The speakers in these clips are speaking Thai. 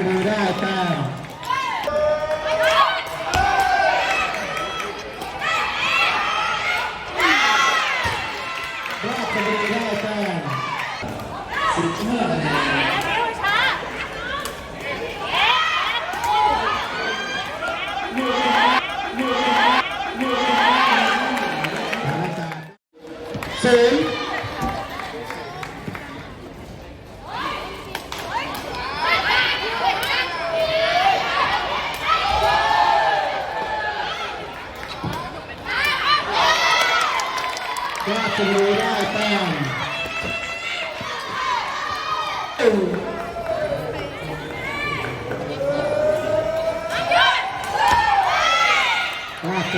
บุรีดาชบุรีได้แต้มสุดยอเลยน สถ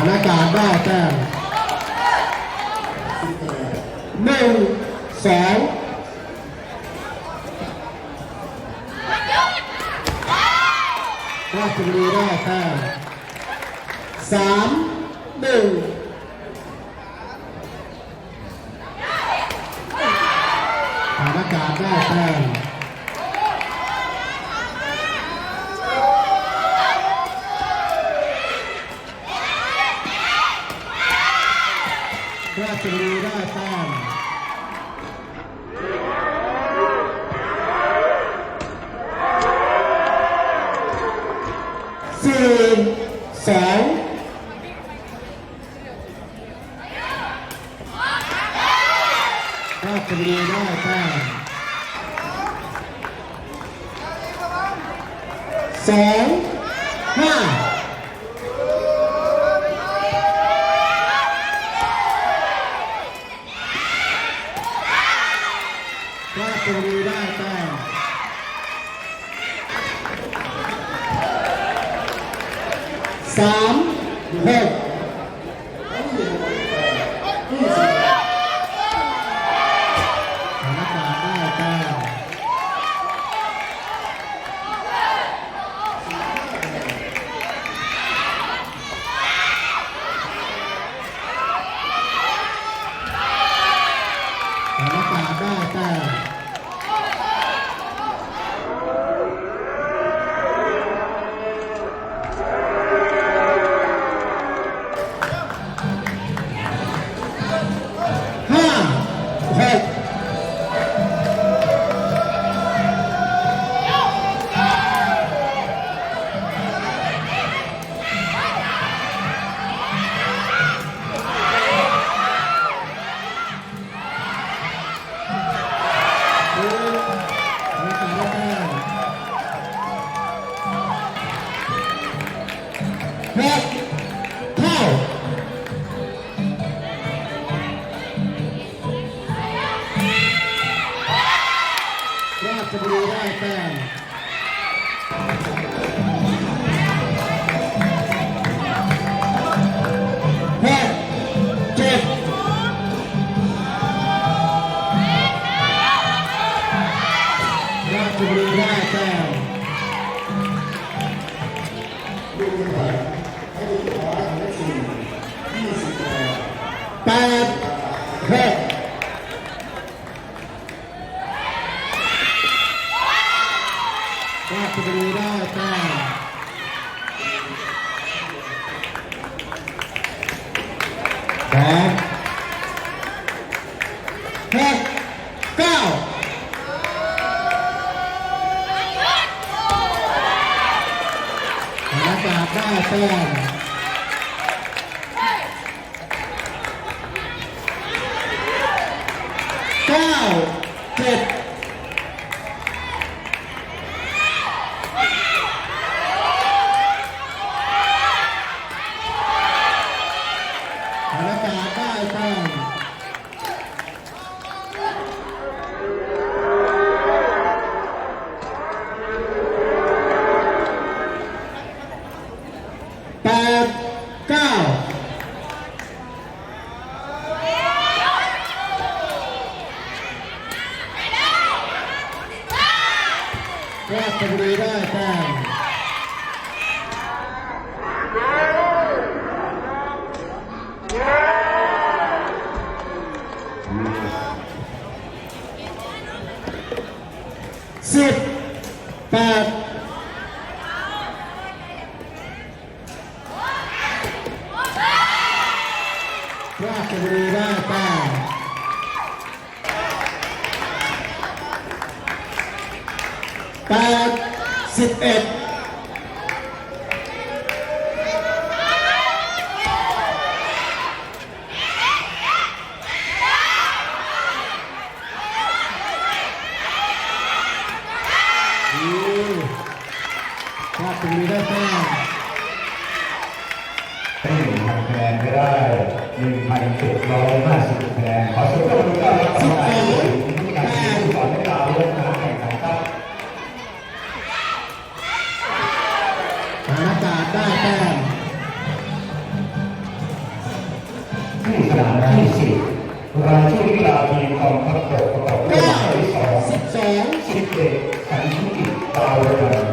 านการณ์ได้แต้มหนึ่งสองราชบุรีได้แต้มสามหนึ่ง ราชบุรีได้แต้มสี่สองามหกสถานการณ์ได้แต่ 五9 7 ราชบุรีได้แต้ม 11 สามที่สิบรายชื่อกีฬาทีมกองทัพบกประกอบด้วยหมายเลขสองสิบสองสิบเอ็ดสันติกิจดาวเรือง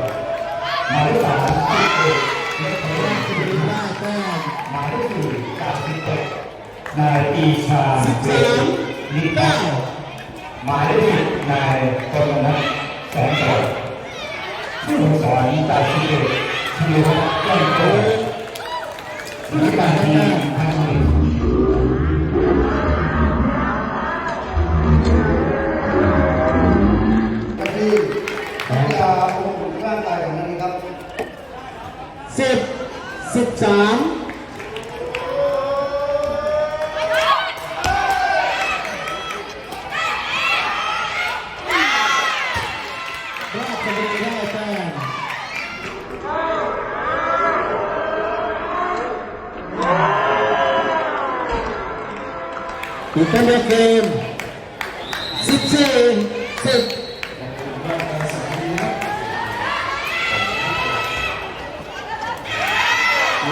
หมายเลขสามสิบเอ็ดเล็กเล็ราชกบุรีได้แต้มหมายเลขสี่สามสิบเอ็ดนายปีชาสิบเวสามนิเก้าหมายเลขนายกรณัฐแสงสดผู้สอนตาชีเอ็ดชชีวะแก้วโตผู้การทีมทางหนึ่ง ที่นักกีฬาควบคุมร่างกายของนักนี้ครับสิบสิบสาม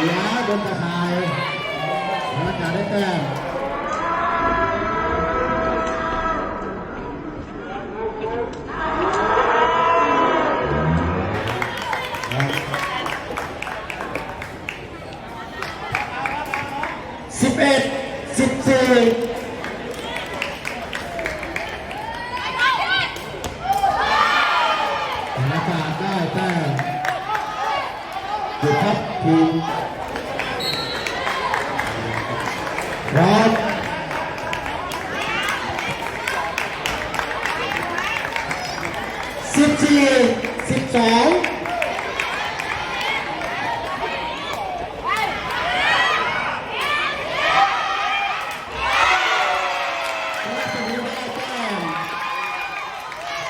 เหลือโดนตะข่ายแล้วจะได้แต้ม ครับสิบสี่สิบสอง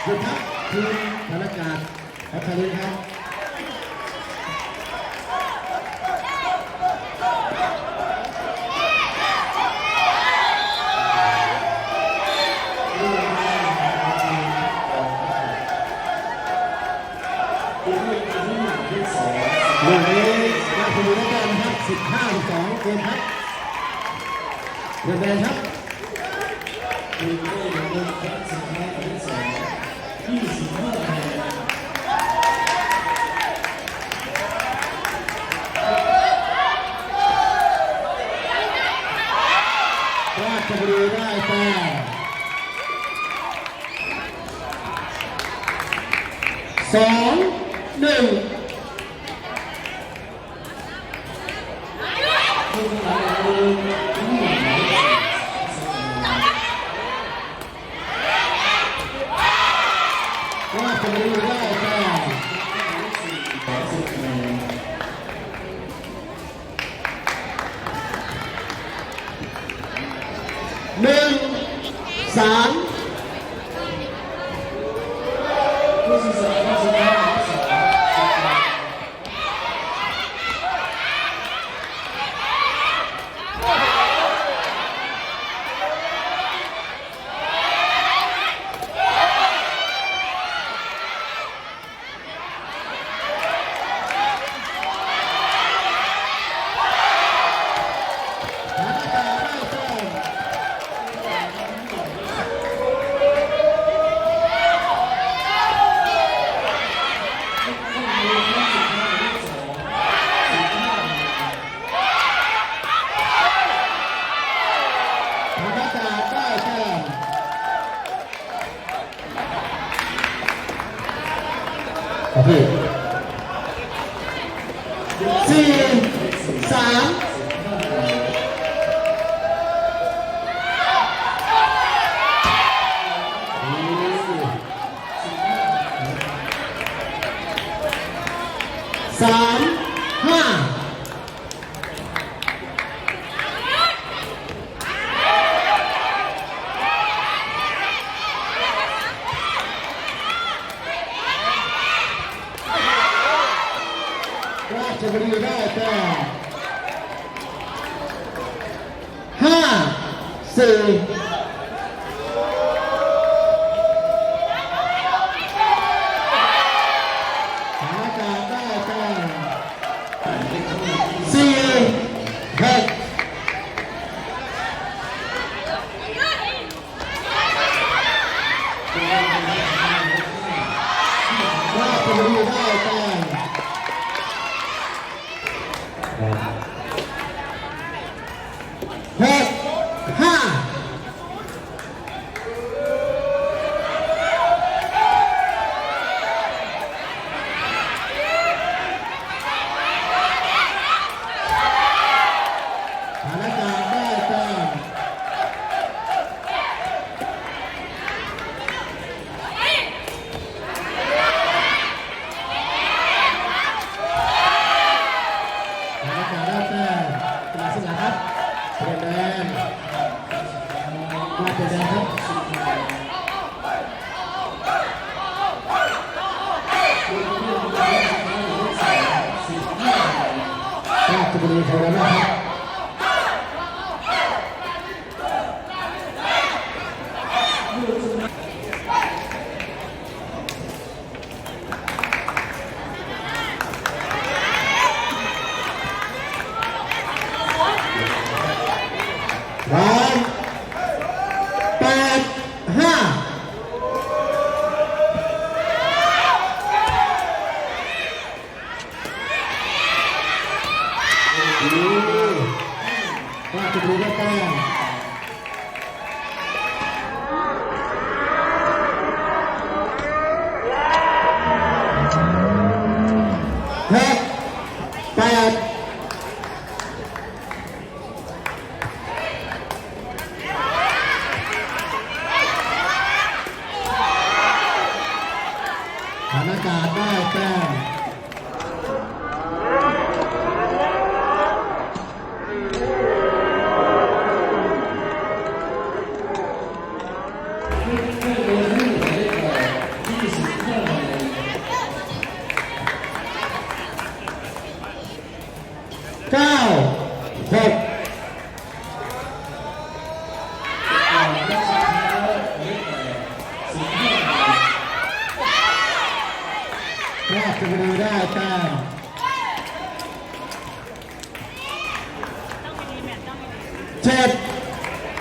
หยุดครับทีมธนากาศพัทลุงครับ วันนี้ราชบุรีได้แต้มนนะครับ15 12เกมครับเปลี่ยนแปลงครับราชบุรีได้แต้สองหนึ่ง ราชบุรีได้แต้มหนึ่งสามฐานอากาศได้แต้มฐานอากาศได้แต้ม โอ ชลบุรีได้แต้ม5 4 Yes. 待って大丈夫ครับทุกคนมีพลังนะครับ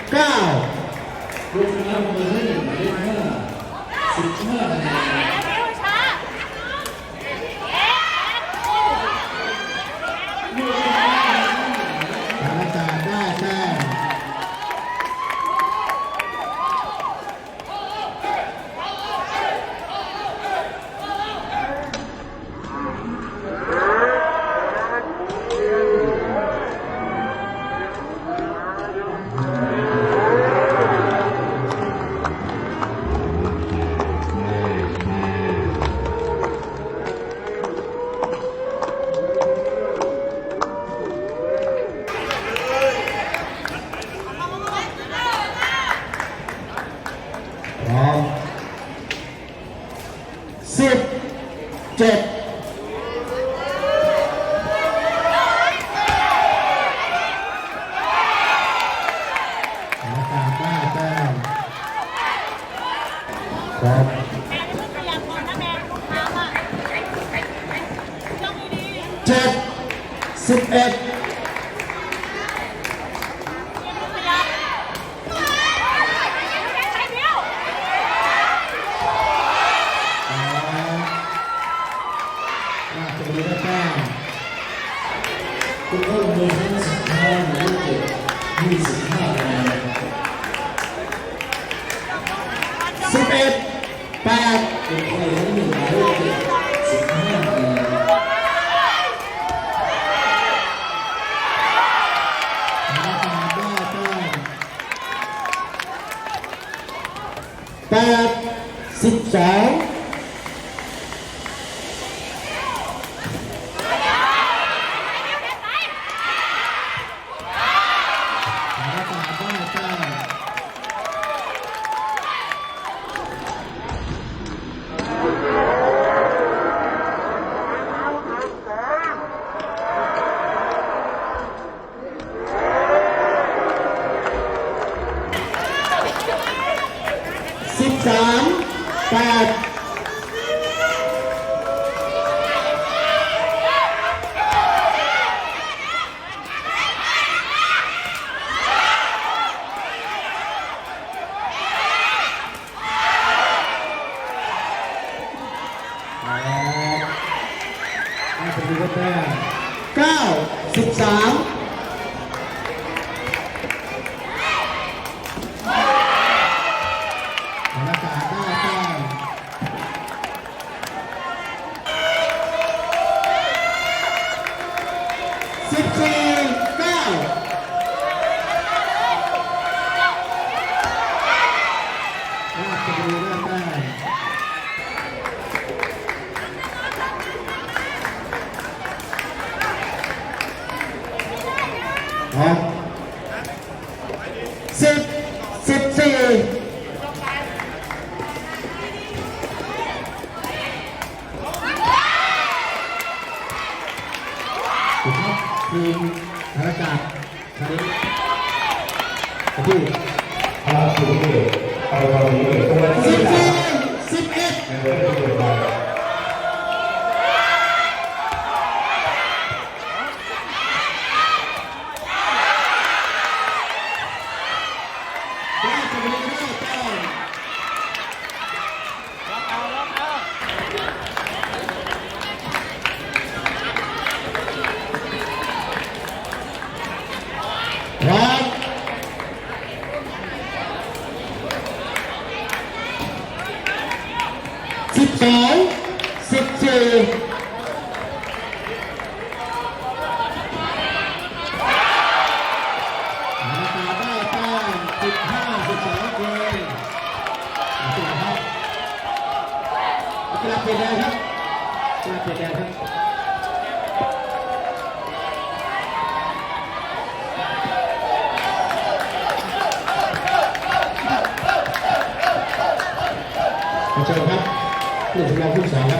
9. 그렇게 하면 하나님 말에 하나, 집중하라 하나님. 7 11 แปดสิบสอง 13, 8, 하나, 둘, 셋, 바로바로 이거를 뽑아주니다 11! 11! Amen.